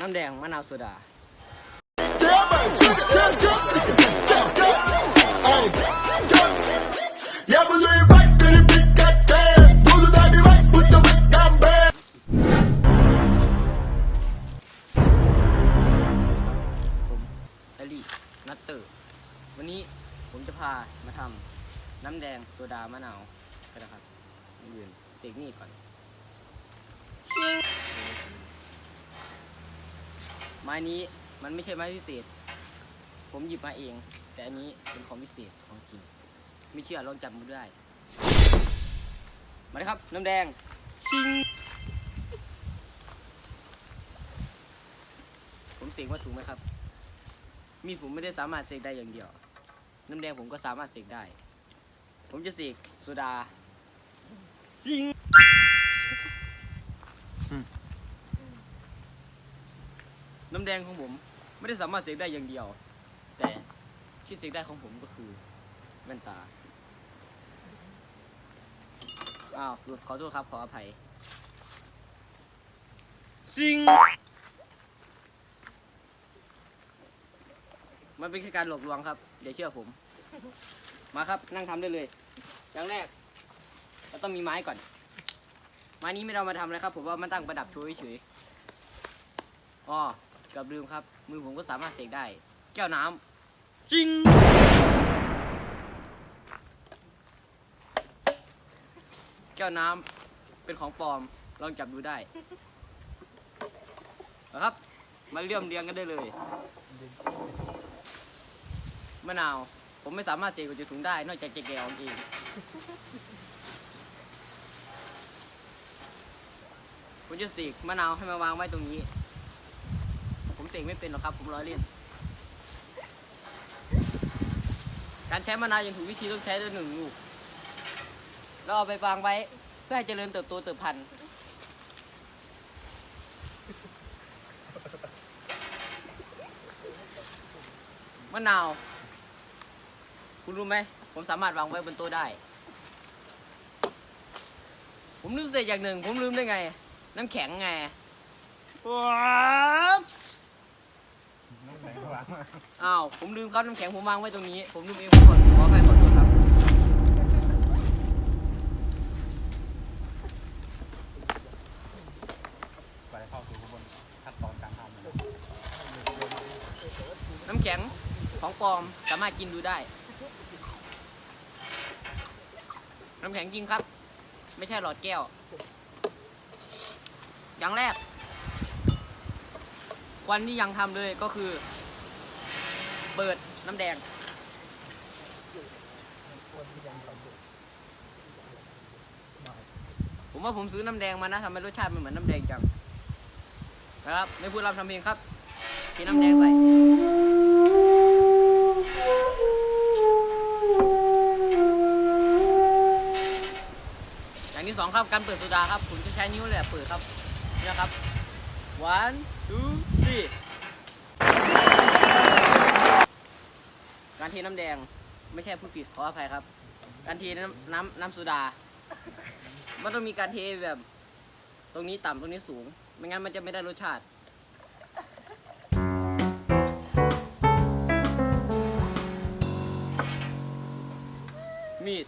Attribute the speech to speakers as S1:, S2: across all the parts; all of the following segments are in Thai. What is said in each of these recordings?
S1: น้ำแดงมะนาวโซดา ผมดลีนัตเตอร์ วันนี้ผมจะพามาทำน้ำแดงโซดามะนาวกันนะครับยืนเสกนี่ก่อน ไม้นี้มันไม่ใช่ไม้พิเศษ ผมหยิบมาเอง แต่อันนี้เป็นของพิเศษของจริง ไม่เชื่อลองจับมือได้ มาเลยครับ น้ำแดง ชิง ผมเสกว่าถูกไหมครับ มีผมไม่ได้สามารถเสกได้อย่างเดียว น้ำแดงผมก็สามารถเสกได้ ผมจะเสกโซดาซิง น้ำแดงของผมไม่ได้สามารถเสกได้อย่างเดียว แต่ที่เสกได้ของผมก็คือแว่นตา อ้าวหลุดขอโทษครับ ขออภัยซิงมันเป็นแค่การหลอกลวงครับอย่าเชื่อผม มาครับนั่งทำได้เลย อย่างแรกเราต้องมีไม้ก่อน ไม้นี้ไม่เรามาทำเลยครับ ผมว่ามันตั้งประดับโชว์เฉยๆอ๋อเกับลืมครับ มือผมก็สามารถเสกได้ แก้วน้ำจริง แก้วน้ำเป็นของปลอม ลองจับดูได้นะครับ มาเลี่ยมเรียงกันได้เลย มะนาว ผมไม่สามารถเสกออกจากถุงได้ นอกจากจะแกะออกเองผมจะเสกมะนาวให้มาวางไว้ตรงนี้ผม เสกไม่เป็นหรอกครับ ผมล้อยเล่น การใช้มะนาวอย่างถูกวิธีต้องใช้ด้วยหนึ่งลูกแล้วเอาไปวางไว้ เพื่อให้เจริญเติบโตเติบพันธุ์มะนาว คุณรู้ไหม ผมสามารถวางไว้บนโต๊ะได้ ผมลืมเศษอย่างหนึ่ง ผมลืมได้ไง น้ำแข็งไงว้าว อ้าวผมลืมครับน้ำแข็งผมวางไว้ตรงนี้ ผมลืมเองผมขอขออภัยขอโทษครับ
S2: ไปเข้าสู่กระบวนขั้นตอนการทำ
S1: น้ำแข็งของปลอมสามารถกินดูได้ น้ำแข็งจริงครับ ไม่ใช่หลอดแก้ว อย่างแรก วันที่ยังทำเลยก็คือ เปิดน้ำแดง ผมว่าผมซื้อน้ำแดงมานะทำให้รสชาติมันเหมือนน้ำแดงจังนะครับไม่พูดรำทำเพลงครับเทน้ำแดงใส่อย่างที่สองครับการเปิดโซดาครับผมจะใช้นิ้วเลยอะเปิดครับนี่นะครับ one two three การเทน้ำแดง ไม่ใช่ผู้ผิดขออภัยครับ การเทน้ำน้ำน้ำโซดา มันต้องมีการเทแบบ ตรงนี้ต่ำตรงนี้สูง ไม่งั้นมันจะไม่ได้รสชาติ มีด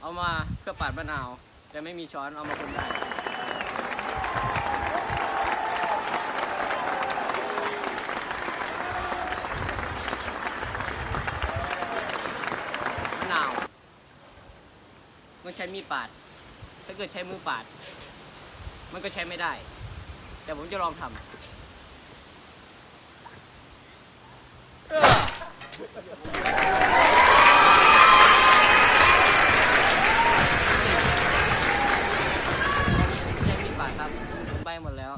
S1: เอามาเพื่อปาดมะนาว แต่ไม่มีช้อนเอามาคนได้ นาวต้องใช้มีดปาด ถ้าเกิดใช้มือปาด มันก็ใช้ไม่ได้ แต่ผมจะลองทำเอ้อใช้มีดปาดครับผมไปหมดแล้ว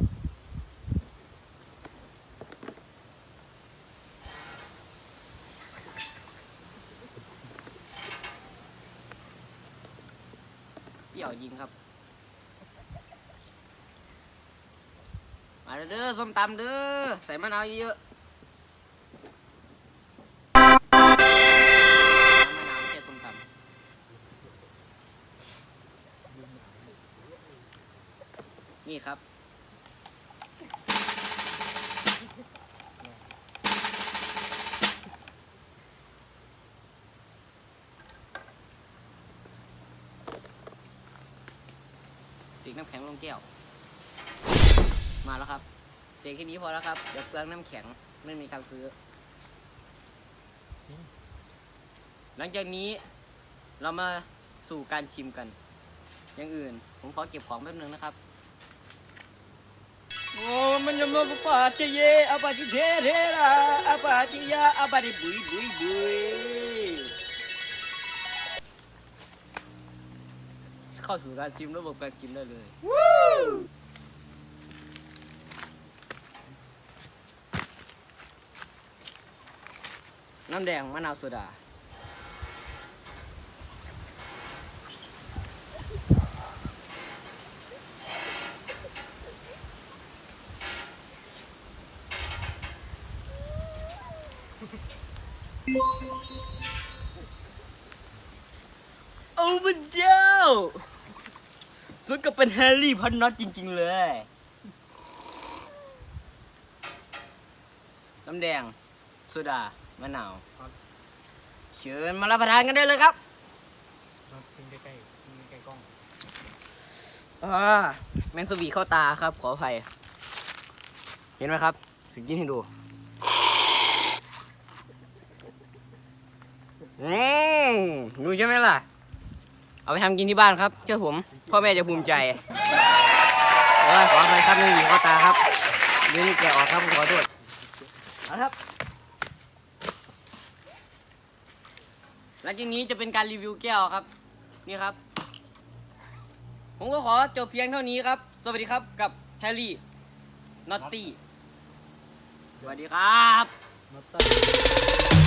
S1: เปี่ยวยิงครับ มาเด้อส้มตำเด้อใส่มะนาวเยอะน้ำมะนาวไม่ใช่ส้มตำนี่ครับ สีน้ำแข็งลงแก้ว มาแล้วครับเสียงแค่นี้พอแล้วครับ เดี๋ยวเปลืองน้ำแข็งไม่มีการซื้อ หลังจากนี้เรามาสู่การชิมกัน อย่างอื่น ผมขอเก็บของแป๊บนึงนะครับ โอ้มันจะมาปาจิเยอปาจิเทเทระอปาจิยาอปาดิบุยบุยบุย เข้าสู่การชิมระบบการชิมได้เลยน้ำแดงมะนาวโซดาโอ้พระเจ้า สุดกับเป็นแฮร์รี่พันน็อตจริง ๆ เลยน้ำแดงโซดามะนาวเชิญมารับประทานกันได้เลยครับ
S2: น้องทิ้งใกล้ๆทิ้งใกล้ๆกล้อง
S1: อ่าแมงสวีเข้าตาครับ ขออภัย เห็นไหมครับถึงกินให้ดูอืมดูใช่ไหมล่ะ เอาไปทำกินที่บ้านครับ เชื่อผม พ่อแม่จะภูมิใจเออขออภัยครับแมงสวีเข้าตาครับเดี๋ยวนี้แกะออกครับผมขอโทษเอาละครับ หลังจากนี้จะเป็นการรีวิวแก้วครับ นี่ครับ ผมก็ขอจบเพียงเท่านี้ครับ สวัสดีครับกับแฮร์รี่นอตตี้สวัสดีครับ
S2: นอตเตอร์